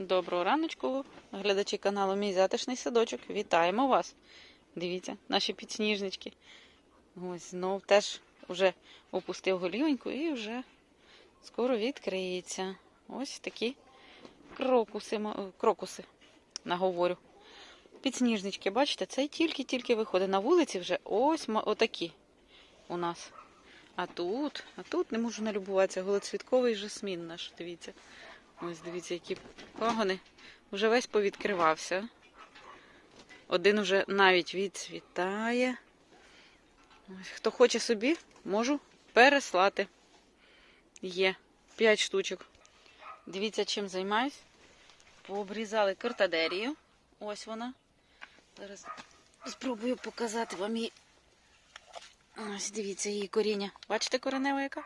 Доброго раночку, глядачі каналу Мій затишний садочок. Вітаємо вас. Дивіться, наші підсніжнички. Ось знов теж вже опустив голівеньку і вже скоро відкриється. Ось такі крокуси, крокуси наговорю. Підсніжнички, бачите, це тільки-тільки виходить. На вулиці вже ось отакі у нас. А тут, а тут не можу налюбуватися. Голоцвітковий жасмін наш, дивіться. Ось дивіться, які пагони. Вже весь повідкривався. Один уже навіть відцвітає. Ось, хто хоче собі, можу переслати. Є 5 штучок. Дивіться, чим займаюсь. Пообрізали картадерію. Ось вона. Зараз спробую показати вам її. Ось дивіться її коріння. Бачите коренева яка?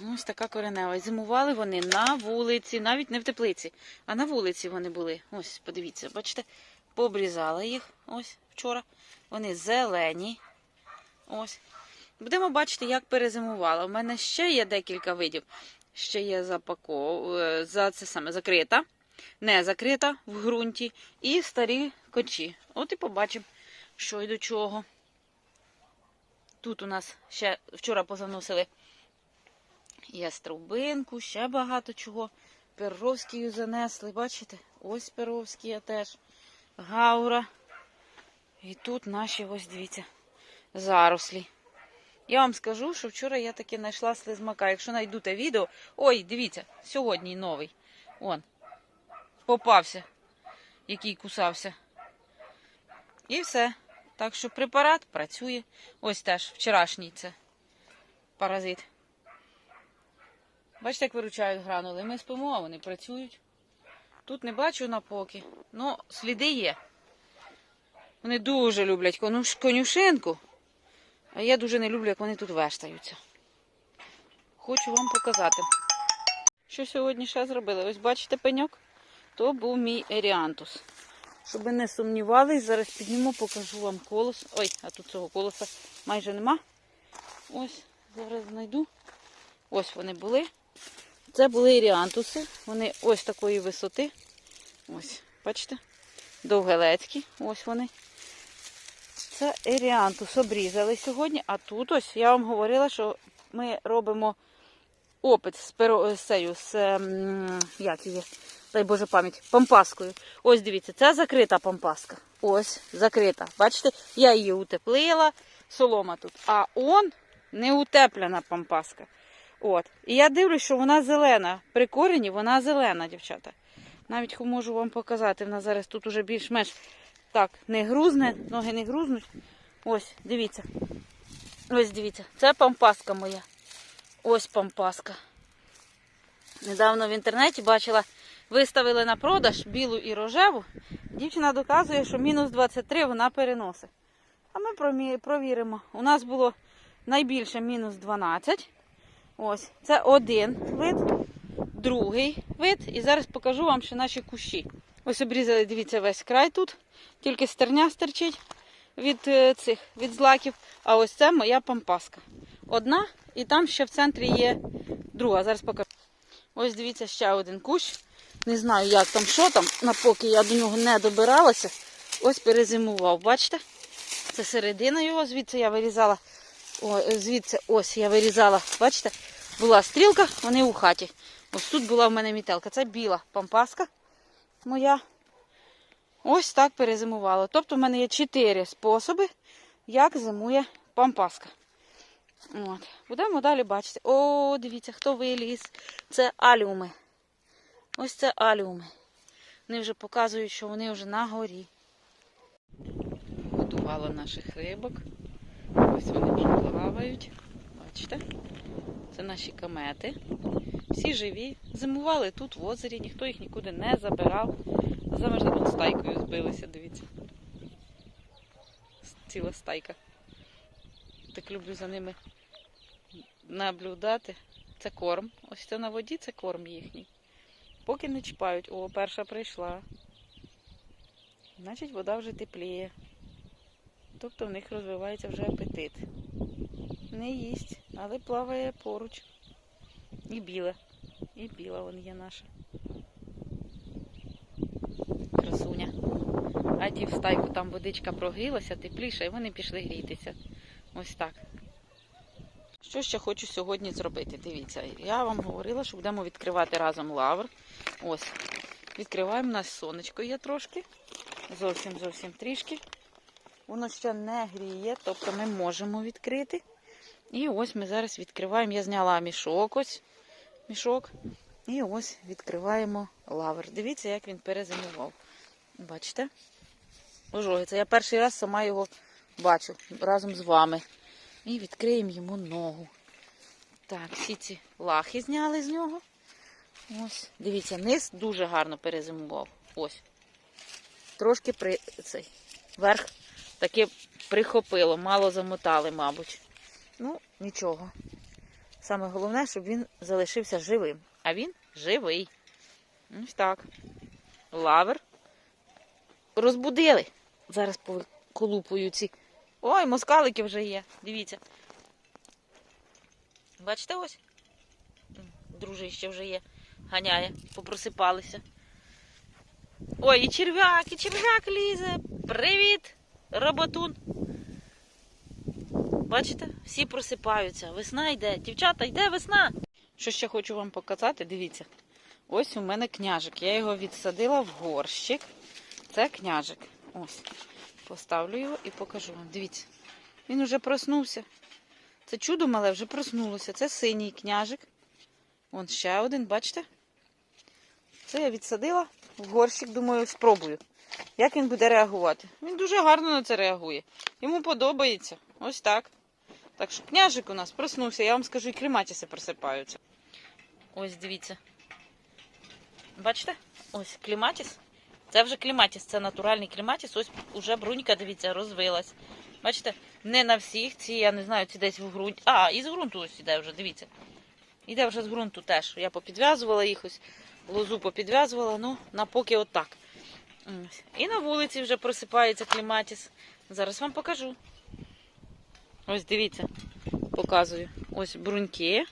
Ось така коренева. Зимували вони на вулиці, навіть не в теплиці, а на вулиці вони були. Ось, подивіться, бачите, пообрізала їх ось вчора. Вони зелені. Ось. Будемо бачити, як перезимувала. У мене ще є декілька видів. Ще є запаков... е, за це саме закрита, не закрита в ґрунті. І старі кочі. От і побачимо, що й до чого. Тут у нас ще вчора позаносили яструбинку, ще багато чого. Перовськію занесли, бачите? Ось Перовські теж. Гаура. І тут наші, ось дивіться, зарослі. Я вам скажу, що вчора я таки знайшла слизмака. Якщо знайду те відео. Ой, дивіться, сьогодні новий. Он. Попався, який кусався. І все. Так що препарат працює. Ось теж вчорашній це паразит. Бачите, як виручають гранули. Ми спимо, а вони працюють. Тут не бачу напоки, але сліди є. Вони дуже люблять конюш- конюшинку, а я дуже не люблю, як вони тут вештаються. Хочу вам показати. Що сьогодні ще зробили? Ось бачите пеньок? То був мій еріантус. Щоб ви не сумнівались, зараз підніму, покажу вам колос. Ой, а тут цього колоса майже нема. Ось, зараз знайду. Ось вони були. Це були еріантуси. Вони ось такої висоти. Ось, бачите? Довгелецькі. Ось вони. Це еріантус обрізали сьогодні. А тут ось я вам говорила, що ми робимо опит з перо, з цею, з ем, як її, дай Боже пам'ять, пампаскою. Ось дивіться, це закрита пампаска. Ось, закрита. Бачите, я її утеплила, солома тут. А он не утеплена пампаска. От. І я дивлюсь, що вона зелена. При корені вона зелена, дівчата. Навіть можу вам показати. Вона зараз тут уже більш-менш так не грузне, ноги не грузнуть. Ось, дивіться. Ось дивіться. Це пампаска моя. Ось пампаска. Недавно в інтернеті бачила, виставили на продаж білу і рожеву. Дівчина доказує, що мінус 23 вона переносить. А ми провіримо. У нас було найбільше мінус 12. Ось, це один вид, другий вид. І зараз покажу вам ще наші кущі. Ось обрізали, дивіться, весь край тут. Тільки стерня стерчить від е, цих від злаків. А ось це моя пампаска. Одна, і там ще в центрі є друга. Зараз покажу. Ось дивіться ще один кущ. Не знаю, як там, що там, напоки я до нього не добиралася. Ось перезимував. Бачите? Це середина його, звідси я вирізала. О, звідси ось я вирізала. Бачите? Була стрілка, вони у хаті. Ось тут була в мене мітелка. Це біла пампаска моя. Ось так перезимувала. Тобто в мене є чотири способи, як зимує пампаска. От. Будемо далі бачити. О, дивіться, хто виліз. Це аліуми. Ось це аліуми. Вони вже показують, що вони вже на горі. Годувала наших рибок. Ось вони вже плавають. Бачите? Це наші камети. Всі живі. Зимували тут в озері, ніхто їх нікуди не забирав. Завжди вон стайкою збилися, дивіться. Ціла стайка. Так люблю за ними наблюдати. Це корм. Ось це на воді це корм їхній. Поки не чіпають. О, перша прийшла. Значить, вода вже тепліє. Тобто в них розвивається вже апетит. Не їсть, але плаває поруч. І біле. І біла вон є наша. Красуня. А в стайку там водичка прогрілася, тепліше, і вони пішли грітися. Ось так. Що ще хочу сьогодні зробити? Дивіться, я вам говорила, що будемо відкривати разом лавр. Ось. Відкриваємо у нас сонечко є трошки. Зовсім зовсім трішки. Воно ще не гріє, тобто ми можемо відкрити. І ось ми зараз відкриваємо. Я зняла мішок ось. Мішок. І ось відкриваємо лавр. Дивіться, як він перезимував. Бачите? Ожогиться. Я перший раз сама його бачу разом з вами. І відкриємо йому ногу. Так, всі ці лахи зняли з нього. Ось, дивіться, низ дуже гарно перезимував. Ось. Трошки при цей верх таки прихопило, мало замотали, мабуть. Ну, нічого. Саме головне, щоб він залишився живим. А він живий. Ось так. Лавр. Розбудили. Зараз колупую ці. Ой, москалики вже є. Дивіться. Бачите ось? Дружище вже є. Ганяє, попросипалися. Ой, і черв'як, і черв'як лізе. Привіт, роботун. Бачите, всі просипаються. Весна йде. Дівчата, йде весна. Що ще хочу вам показати, дивіться. Ось у мене княжик. Я його відсадила в горщик. Це княжик. Ось. Поставлю його і покажу вам. Дивіться. Він уже проснувся. Це чудо мале вже проснулося. Це синій княжик. Вон ще один, бачите? Це я відсадила в горщик, думаю, спробую. Як він буде реагувати? Він дуже гарно на це реагує. Йому подобається. Ось так. Так що княжик у нас проснувся, я вам скажу, і кліматіси просипаються. Ось дивіться. Бачите? Ось кліматіс. Це вже кліматіс, це натуральний кліматіс. Ось уже брунька, дивіться, розвилась. Бачите, не на всіх ці, я не знаю, ці десь в ґрунті. А, і з ґрунту ось іде вже, дивіться. Іде вже з ґрунту теж. Я попідв'язувала їх ось, лозу попідв'язувала, ну, на поки отак. І на вулиці вже просипається кліматіс. Зараз вам покажу. Ось дивіться, показую. Ось бруньки.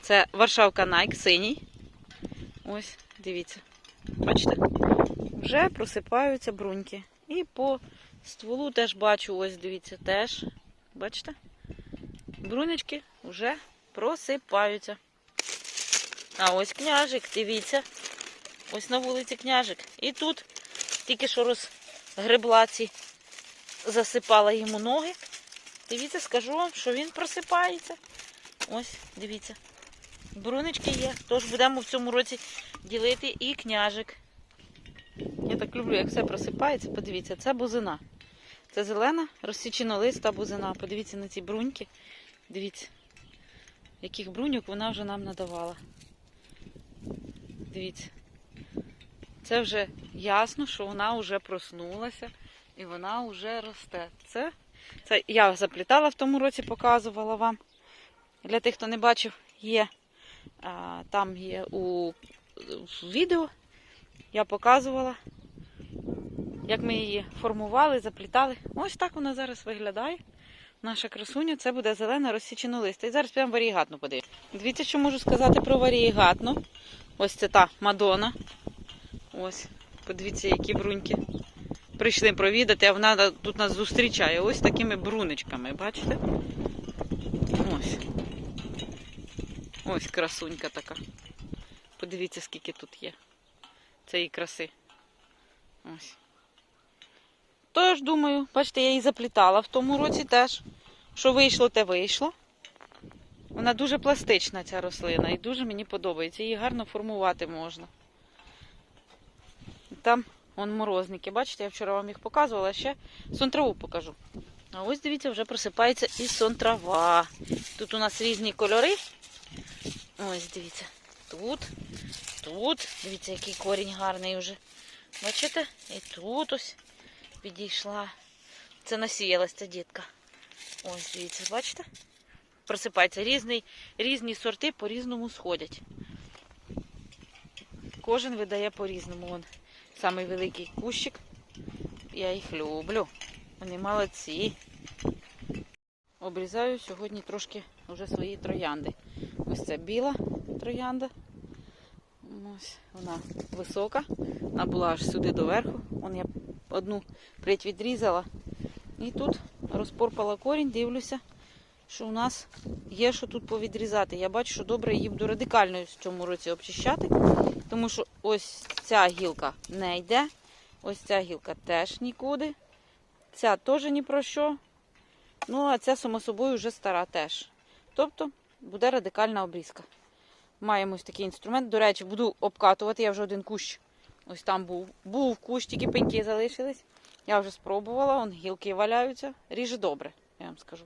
Це Варшавка Найк, синій. Ось, дивіться. Бачите? Вже просипаються бруньки. І по стволу теж бачу, ось дивіться, теж. Бачите? Брунечки вже просипаються. А ось княжик, дивіться. Ось на вулиці княжик. І тут тільки що розгребла ці, засипала йому ноги. Дивіться, скажу вам, що він просипається. Ось, дивіться. Брунечки є. Тож будемо в цьому році ділити і княжик. Я так люблю, як все просипається. Подивіться, це бузина. Це зелена, розсіченолиста бузина. Подивіться на ці бруньки. Дивіться, яких бруньок вона вже нам надавала. Дивіться. Це вже ясно, що вона вже проснулася і вона вже росте. Це, це я заплітала в тому році, показувала вам. Для тих, хто не бачив, є там є у відео. Я показувала, як ми її формували, заплітали. Ось так вона зараз виглядає. Наша красуня, це буде зелена розсічена листа. І зараз прямо варієгатну подивимося. Дивіться, що можу сказати про варієгатну. Ось це та Мадона. Ось, подивіться, які бруньки. Прийшли провідати, а вона тут нас зустрічає. Ось такими брунечками, бачите? Ось. Ось красунька така. Подивіться, скільки тут є. Цієї краси. Ось. Тож, думаю, бачите, я її заплітала в тому році теж. Що вийшло, те вийшло. Вона дуже пластична, ця рослина, і дуже мені подобається. Її гарно формувати можна. Там вон морозники. Бачите, я вчора вам їх показувала, ще сон-траву покажу. А ось дивіться, вже просипається і сон-трава. Тут у нас різні кольори. Ось, дивіться. Тут, тут. Дивіться, який корінь гарний вже. Бачите? І тут ось підійшла. Це насіялась ця дітка. Ось, дивіться, бачите? Просипається. Різний, різні сорти по-різному сходять. Кожен видає по-різному. Самий великий кущик. Я їх люблю. Вони молодці. Обрізаю сьогодні трошки вже свої троянди. Ось це біла троянда. Ось вона висока. Вона була аж сюди доверху. Вон я одну прить відрізала. І тут розпорпала корінь, дивлюся, що у нас є що тут повідрізати. Я бачу, що добре її буду радикально в цьому році обчищати, тому що ось ця гілка не йде, ось ця гілка теж нікуди. Ця теж ні про що. Ну, а ця, само собою, вже стара теж. Тобто буде радикальна обрізка. Маємо ось такий інструмент. До речі, буду обкатувати. Я вже один кущ. Ось там був. Був кущ, тільки пеньки залишились. Я вже спробувала, он гілки валяються. Ріже добре, я вам скажу.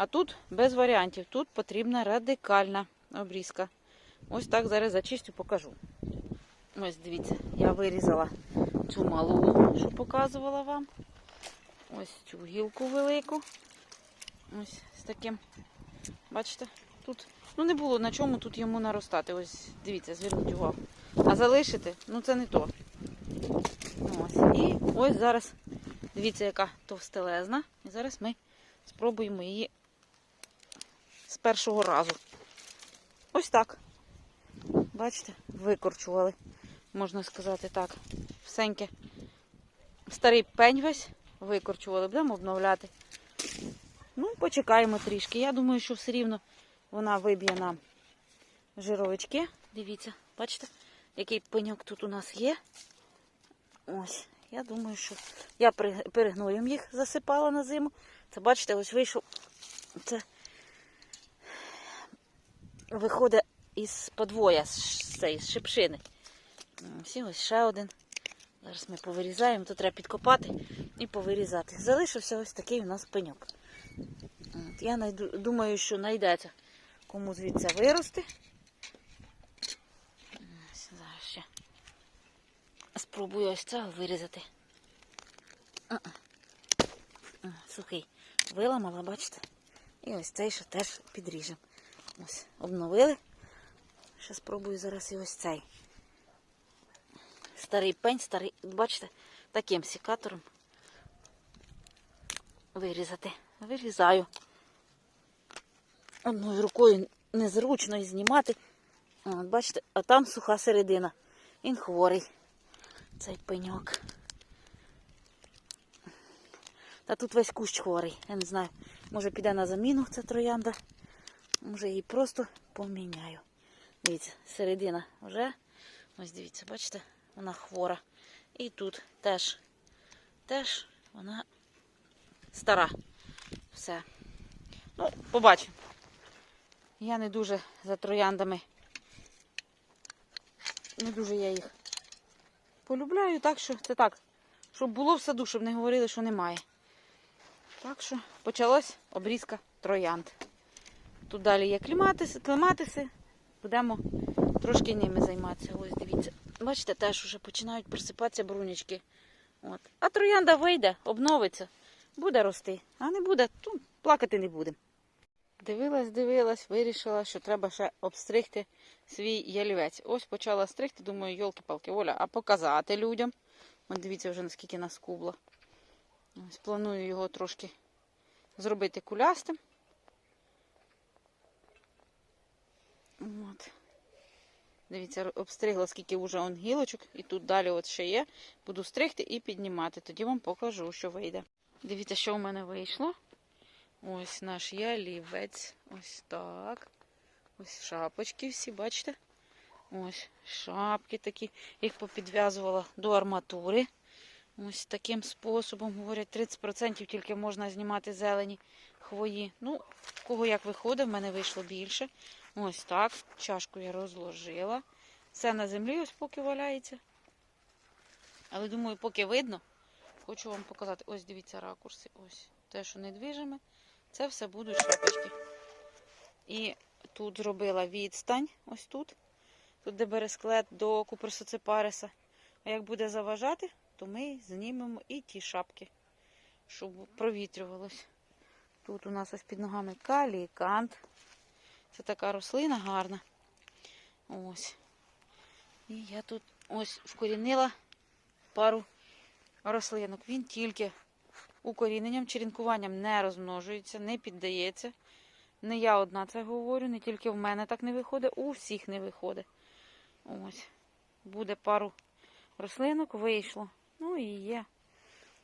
А тут без варіантів. Тут потрібна радикальна обрізка. Ось так зараз зачистю, покажу. Ось дивіться, я вирізала цю малу, що показувала вам. Ось цю гілку велику. Ось з таким. Бачите? Тут ну не було на чому тут йому наростати. Ось дивіться, зверніть увагу. А залишити, ну це не то. Ось. І ось зараз, дивіться, яка товстелезна. І зараз ми спробуємо її першого разу. Ось так. Бачите, викорчували, можна сказати так. Всеньке. Старий пень весь викорчували, будемо обновляти. Ну, почекаємо трішки. Я думаю, що все рівно вона виб'є нам жировички. Дивіться, бачите, який пеньок тут у нас є. Ось, я думаю, що я перегноєм їх засипала на зиму. Це бачите, ось вийшов. Це виходить із подвоя з шипшини. Ось і ось ще один. Зараз ми повирізаємо, то треба підкопати і повирізати. Залишився ось такий у нас пеньок. От, я найду, думаю, що знайдеться кому звідси вирости. Ось, Зараз ще спробую ось цього вирізати. А-а. А, Сухий. Виламала, бачите? І ось цей ще теж підріжемо. Ось, обновили. Ще спробую зараз і ось цей. Старий пень, старий, бачите, таким сікатором вирізати. Вирізаю. Одною рукою незручно і знімати. От, бачите, а там суха середина. Він хворий. Цей пеньок. Та тут весь кущ хворий. Я не знаю, може піде на заміну ця троянда. Може її просто поміняю. Дивіться, середина вже. Ось дивіться, бачите, вона хвора. І тут теж, теж вона стара. Все. Ну, побачимо. Я не дуже за трояндами. Не дуже я їх полюбляю, так що це так. Щоб було в саду, щоб не говорили, що немає. Так що почалась обрізка троянд. Тут далі є кліматиси, клематиси. Будемо трошки ними займатися. Ось дивіться. Бачите, теж вже починають присипатися брунячки. От. А троянда вийде, обновиться, буде рости. А не буде, то плакати не будемо. Дивилась, дивилась, вирішила, що треба ще обстригти свій ялівець. Ось почала стригти, думаю, йолки-палки, Оля, а показати людям. От дивіться вже наскільки наскубло. Ось планую його трошки зробити кулястим. От. Дивіться, обстригла, скільки вже он гілочок, і тут далі от ще є. Буду стригти і піднімати. Тоді вам покажу, що вийде. Дивіться, що в мене вийшло. Ось наш ялівець. Ось так. Ось шапочки всі, бачите? Ось шапки такі. Їх попідв'язувала до арматури. Ось таким способом, говорять, 30% тільки можна знімати зелені хвої. Ну, кого як виходить, в мене вийшло більше. Ось так. Чашку я розложила. Все на землі ось поки валяється. Але думаю, поки видно, хочу вам показати. Ось дивіться ракурси. Ось те, що недвижиме. Це все будуть шапочки. І тут зробила відстань, ось тут. Тут де бересклет до куперсоципариса. А як буде заважати, то ми знімемо і ті шапки, щоб провітрювалось. Тут у нас ось під ногами калікант. Це така рослина гарна. Ось. І я тут ось вкорінила пару рослинок. Він тільки укоріненням, черенкуванням не розмножується, не піддається. Не я одна це говорю, не тільки в мене так не виходить, у всіх не виходить. Ось. Буде пару рослинок, вийшло. Ну і є.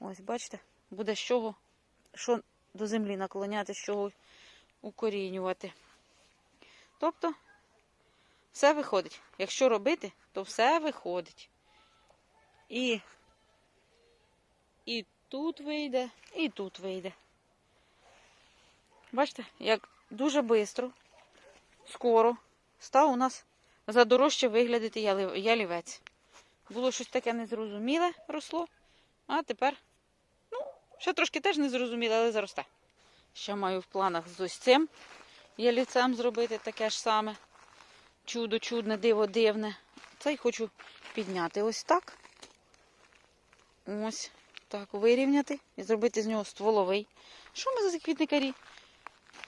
Ось, бачите, буде з чого, що до землі наклоняти, з чого укорінювати. Тобто, все виходить. Якщо робити, то все виходить. І, і тут вийде, і тут вийде. Бачите, як дуже швидко, скоро став у нас задорожче виглядати ялівець. Було щось таке незрозуміле росло, а тепер, ну, ще трошки теж незрозуміле, але заросте. Ще маю в планах з ось цим ялівцем зробити таке ж саме. Чудо, чудне, диво дивне. Цей хочу підняти ось так. Ось так вирівняти і зробити з нього стволовий. Що ми за квітникарі?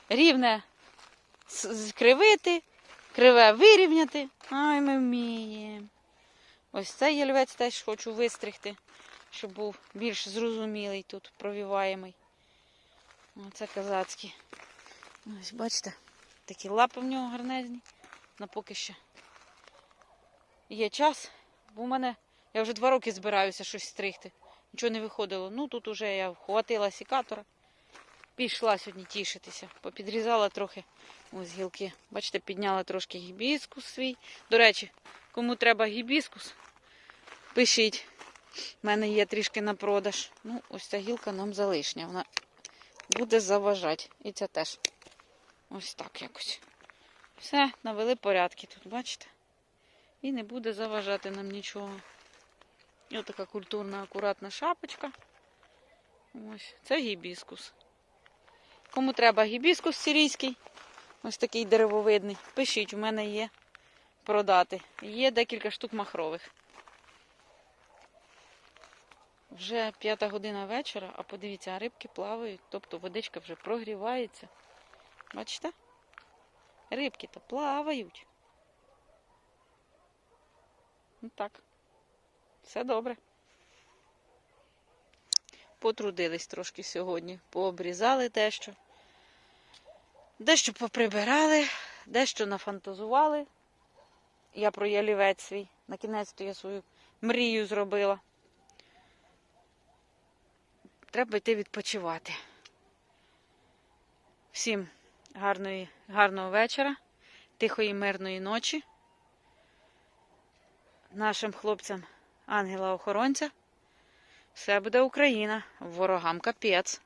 Рівне скривити, криве вирівняти. Ай, ми вміємо. Ось цей ялівець теж хочу вистригти, щоб був більш зрозумілий тут, провіваємий. Оце казацький. Ось, бачите, такі лапи в нього гарнезні. На поки ще є час. Бо в мене я вже два роки збираюся щось стригти. Нічого не виходило. Ну тут уже я вхватила сікатора. Пішла сьогодні тішитися. Попідрізала трохи ось гілки. Бачите, підняла трошки гібіскус свій. До речі, кому треба гібіскус, пишіть. У мене є трішки на продаж. Ну, ось ця гілка нам залишня. Вона буде заважати. І ця теж. Ось так якось. Все, навели порядки тут, бачите? І не буде заважати нам нічого. І така культурна, акуратна шапочка. Ось, це гібіскус. Кому треба гібіскус сирійський, ось такий деревовидний, пишіть, у мене є продати. Є декілька штук махрових. Вже п'ята година вечора, а подивіться, рибки плавають, тобто водичка вже прогрівається. Бачите? Рибки то плавають. Ну так. Все добре. Потрудились трошки сьогодні, пообрізали дещо. Дещо поприбирали, дещо нафантазували. Я про ялівець свій. На кінець то я свою мрію зробила. Треба йти відпочивати. Всім гарної, гарного вечора, тихої мирної ночі. Нашим хлопцям ангела-охоронця. Все буде Україна, ворогам капець.